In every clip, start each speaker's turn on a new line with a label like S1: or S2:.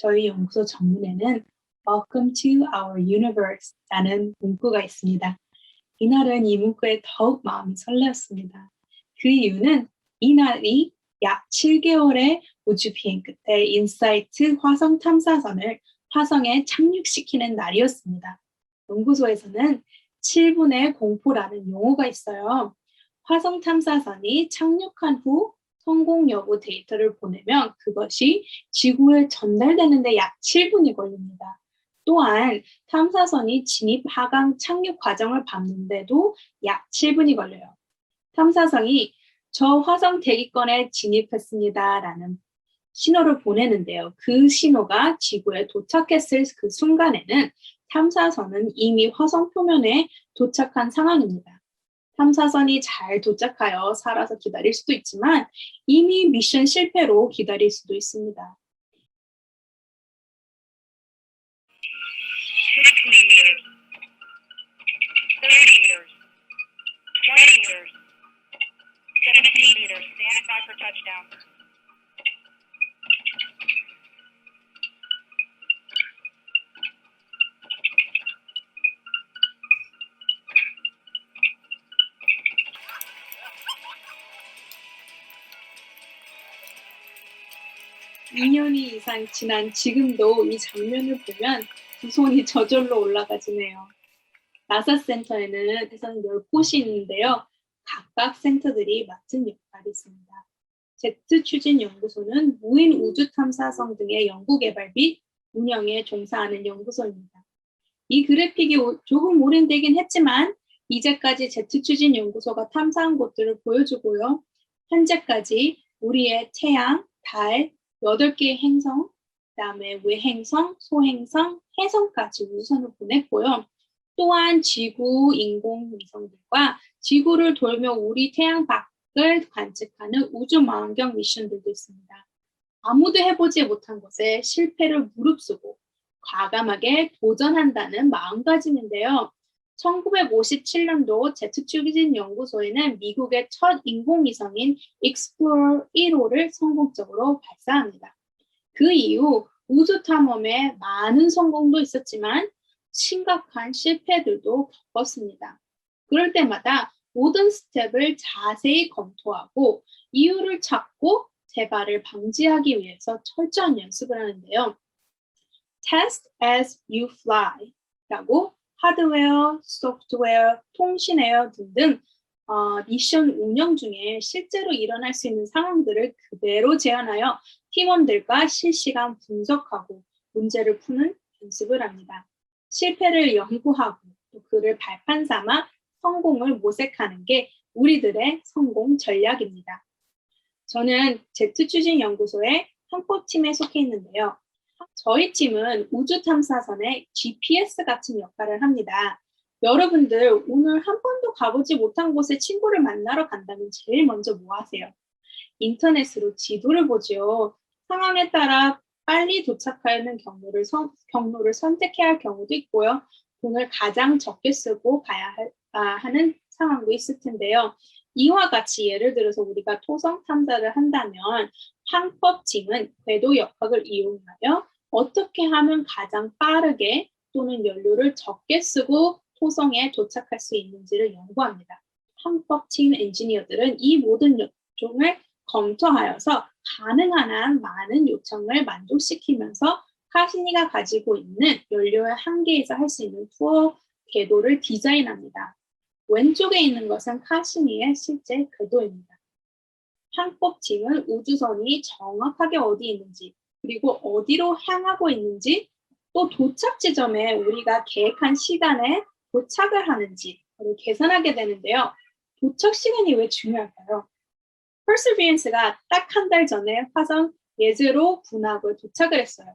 S1: 저희 연구소 정문에는 Welcome to our universe 라는 문구가 있습니다. 이날은 이 문구에 더욱 마음이 설레었습니다. 그 이유는 이날이 약 7개월의 우주 비행 끝에 인사이트 화성 탐사선을 화성에 착륙시키는 날이었습니다. 연구소에서는 7분의 공포라는 용어가 있어요. 화성 탐사선이 착륙한 후 성공 여부 데이터를 보내면 그것이 지구에 전달되는데 약 7분이 걸립니다. 또한 탐사선이 진입 하강 착륙 과정을 밟는데도 약 7분이 걸려요. 탐사선이 저 화성 대기권에 진입했습니다라는 신호를 보내는데요. 그 신호가 지구에 도착했을 그 순간에는 탐사선은 이미 화성 표면에 도착한 상황입니다. 탐사선이 잘 도착하여 살아서 기다릴 수도 있지만 이미 미션 실패로 기다릴 수도 있습니다.
S2: 60 meters, 30 meters, 20 meters, 17 meters, standing by for touchdown.
S1: 이년 이상 지난 지금도 이 장면을 보면 두 손이 저절로 올라가지네요. 나사 센터에는 해선 10곳이 있는데요. 각각 센터들이 맡은 역할이 있습니다. 제트 추진 연구소는 무인 우주 탐사성 등의 연구 개발 및 운영에 종사하는 연구소입니다. 이 그래픽이 오- 조금 오래되긴 했지만 이제까지 제트 추진 연구소가 탐사한 곳들을 보여주고요. 현재까지 우리의 태양, 달, 8개의 행성, 그다음에 외행성, 소행성, 해성까지 우주선을 보냈고요. 또한 지구 인공위성들과 지구를 돌며 우리 태양 밖을 관측하는 우주망원경 미션들도 있습니다. 아무도 해보지 못한 것에 실패를 무릅쓰고 과감하게 도전한다는 마음가짐인데요. 1957년도 제트 추진 연구소에는 미국의 첫 인공위성인 Explorer 1호를 성공적으로 발사합니다. 그 이후 우주 탐험에 많은 성공도 있었지만 심각한 실패들도 겪었습니다. 그럴 때마다 모든 스텝을 자세히 검토하고 이유를 찾고 재발을 방지하기 위해서 철저한 연습을 하는데요. Test as you fly 라고 하드웨어, 소프트웨어, 통신웨어 등등 어, 미션 운영 중에 실제로 일어날 수 있는 상황들을 그대로 재현하여 팀원들과 실시간 분석하고 문제를 푸는 연습을 합니다. 실패를 연구하고 또 그를 발판 삼아 성공을 모색하는 게 우리들의 성공 전략입니다. 저는 제트 추진 연구소의 한포팀에 속해 있는데요. 저희 팀은 우주 탐사선의 GPS 같은 역할을 합니다. 여러분들 오늘 한 번도 가보지 못한 곳에 친구를 만나러 간다면 제일 먼저 뭐 하세요? 인터넷으로 지도를 보죠. 상황에 따라 빨리 도착하는 경로를, 선, 경로를 선택해야 할 경우도 있고요. 돈을 가장 적게 쓰고 가야 할, 아, 하는 상황도 있을 텐데요. 이와 같이 예를 들어서 우리가 토성 탐사를 한다면 황법팀은 궤도 역학을 이용하여 어떻게 하면 가장 빠르게 또는 연료를 적게 쓰고 토성에 도착할 수 있는지를 연구합니다. 황법팀 엔지니어들은 이 모든 요청을 검토하여서 가능한 한 많은 요청을 만족시키면서 카시니가 가지고 있는 연료의 한계에서 할 수 있는 투어 궤도를 디자인합니다. 왼쪽에 있는 것은 카시니의 실제 궤도입니다. 항법팀은 우주선이 정확하게 어디 있는지 그리고 어디로 향하고 있는지 또 도착 지점에 우리가 계획한 시간에 도착을 하는지를 계산하게 되는데요. 도착 시간이 왜 중요할까요? Perseverance가 딱 한 달 전에 화성 예제로 분학을 도착을 했어요.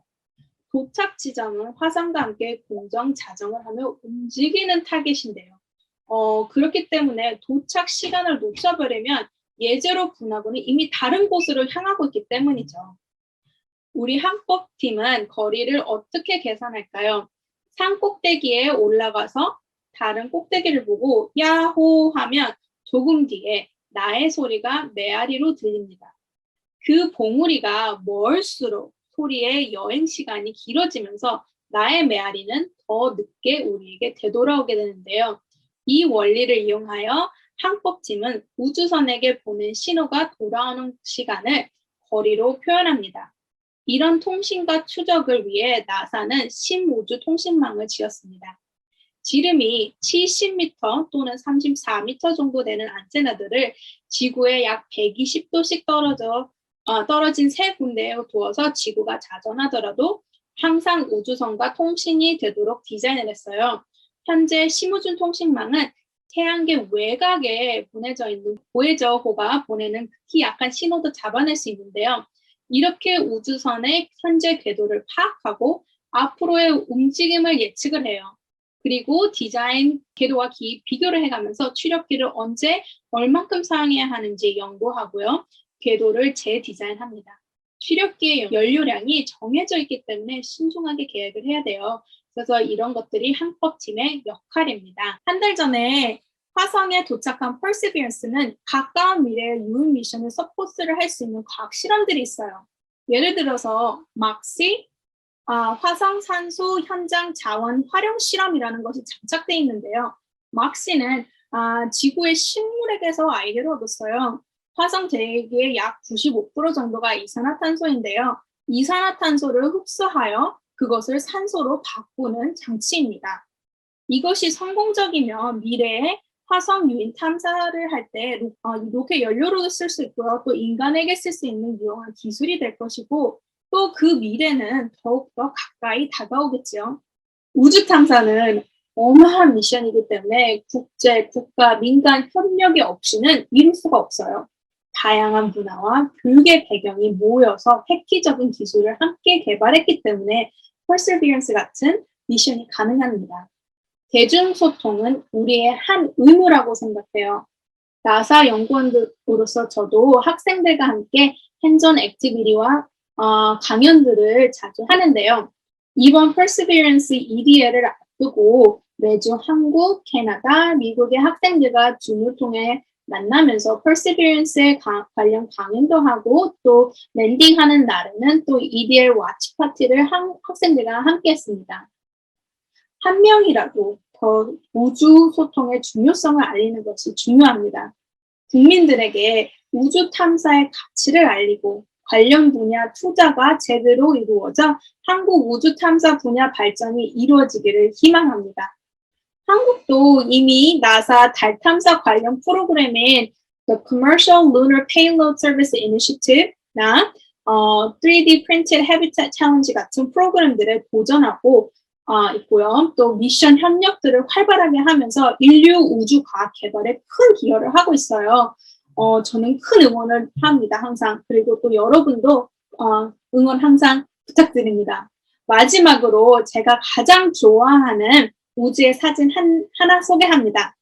S1: 도착 지점은 화성과 함께 공정 자정을 하며 움직이는 타겟인데요. 어, 그렇기 때문에 도착 시간을 놓쳐버리면 예제로 분하고는 이미 다른 곳으로 향하고 있기 때문이죠. 우리 항법팀은 거리를 어떻게 계산할까요? 산 꼭대기에 올라가서 다른 꼭대기를 보고 야호 하면 조금 뒤에 나의 소리가 메아리로 들립니다. 그 봉우리가 멀수록 스토리의 여행 시간이 길어지면서 나의 메아리는 더 늦게 우리에게 되돌아오게 되는데요. 이 원리를 이용하여 항법팀은 우주선에게 보낸 신호가 돌아오는 시간을 거리로 표현합니다. 이런 통신과 추적을 위해 나사는 신우주 통신망을 지었습니다. 지름이 70m 또는 34m 정도 되는 안테나들을 지구에 약 120도씩 떨어져 어, 떨어진 세 군데에 두어서 지구가 자전하더라도 항상 우주선과 통신이 되도록 디자인을 했어요. 현재 심우준 통신망은 태양계 외곽에 보내져 있는 보헤저호가 보내는 극히 약한 신호도 잡아낼 수 있는데요. 이렇게 우주선의 현재 궤도를 파악하고 앞으로의 움직임을 예측을 해요. 그리고 디자인 궤도와 기 비교를 해가면서 추력기를 언제 얼만큼 사용해야 하는지 연구하고요. 궤도를 재디자인합니다. 추력기의 연료량이 정해져 있기 때문에 신중하게 계획을 해야 돼요. 그래서 이런 것들이 항법팀의 역할입니다. 한 달 전에 화성에 도착한 퍼시비언스는 가까운 미래의 유인 미션을 서포트를 할 수 있는 과학 실험들이 있어요. 예를 들어서 막시 아, 화성 산소 현장 자원 활용 실험이라는 것이 장착되어 있는데요. 막시는 아, 지구의 식물에게서 아이디어를 얻었어요. 화성 대기의 약 95% 정도가 이산화탄소인데요. 이산화탄소를 흡수하여 그것을 산소로 바꾸는 장치입니다. 이것이 성공적이면 미래에 화성 유인 탐사를 할때 어, 로켓 연료로 쓸수 있고요. 또 인간에게 쓸 수 있는 유용한 기술이 될 것이고 또 그 미래는 더욱더 가까이 다가오겠죠. 우주 탐사는 어마한 미션이기 때문에 국제, 국가, 민간 협력이 없이는 이룰 수가 없어요. 다양한 문화와 교육의 배경이 모여서 획기적인 기술을 함께 개발했기 때문에 퍼세비언스 같은 미션이 가능합니다. 대중소통은 우리의 한 의무라고 생각해요. 나사 연구원으로서 저도 학생들과 함께 핸전 액티비티와 어, 강연들을 자주 하는데요. 이번 Perseverance EDL을 앞두고 매주 한국, 캐나다, 미국의 학생들과 줌을 통해 만나면서 Perseverance에 가- 관련 강연도 하고 또 랜딩하는 날에는 또 EDL 와치 파티를 한- 학생들과 함께 했습니다. 한 명이라도 더 우주 소통의 중요성을 알리는 것이 중요합니다. 국민들에게 우주 탐사의 가치를 알리고 관련 분야 투자가 제대로 이루어져 한국 우주 탐사 분야 발전이 이루어지기를 희망합니다. 한국도 이미 나사 달 탐사 관련 프로그램인 The Commercial Lunar Payload Service Initiative나 어, 3D Printed Habitat Challenge 같은 프로그램들에 도전하고 어, 있고요. 또 미션 협력들을 활발하게 하면서 인류 우주 과학 개발에 큰 기여를 하고 있어요. 어, 저는 큰 응원을 합니다, 항상. 그리고 또 여러분도 어, 응원 항상 부탁드립니다. 마지막으로 제가 가장 좋아하는 우주의 사진 한, 하나 소개합니다.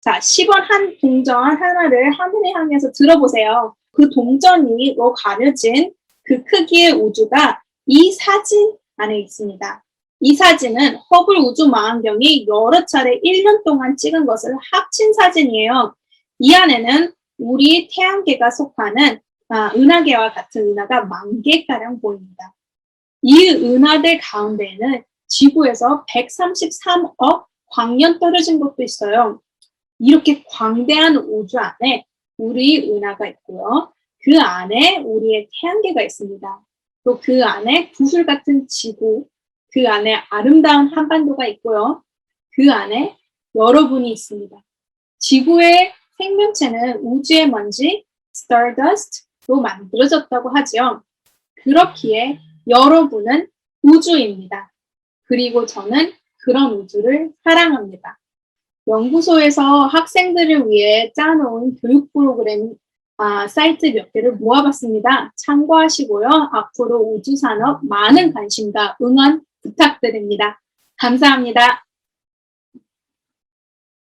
S1: 자, 10원 한 동전 하나를 하늘을 향해서 들어보세요. 그 동전이로 가려진 그 크기의 우주가 이 사진 안에 있습니다. 이 사진은 허블 우주 망원경이 여러 차례 1년 동안 찍은 것을 합친 사진이에요. 이 안에는 우리 태양계가 속하는 아, 은하계와 같은 은하가 만 개가량 보입니다. 이 은하들 가운데에는 지구에서 133억 광년 떨어진 곳도 있어요. 이렇게 광대한 우주 안에 우리 은하가 있고요. 그 안에 우리의 태양계가 있습니다. 또 그 안에 구슬 같은 지구, 그 안에 아름다운 한반도가 있고요. 그 안에 여러분이 있습니다. 지구의 생명체는 우주의 먼지, stardust로 만들어졌다고 하지요. 그렇기에 여러분은 우주입니다. 그리고 저는 그런 우주를 사랑합니다. 연구소에서 학생들을 위해 짜놓은 교육 프로그램 아, 사이트 몇 개를 모아봤습니다. 참고하시고요. 앞으로 우주 산업 많은 관심과 응원 부탁드립니다. 감사합니다.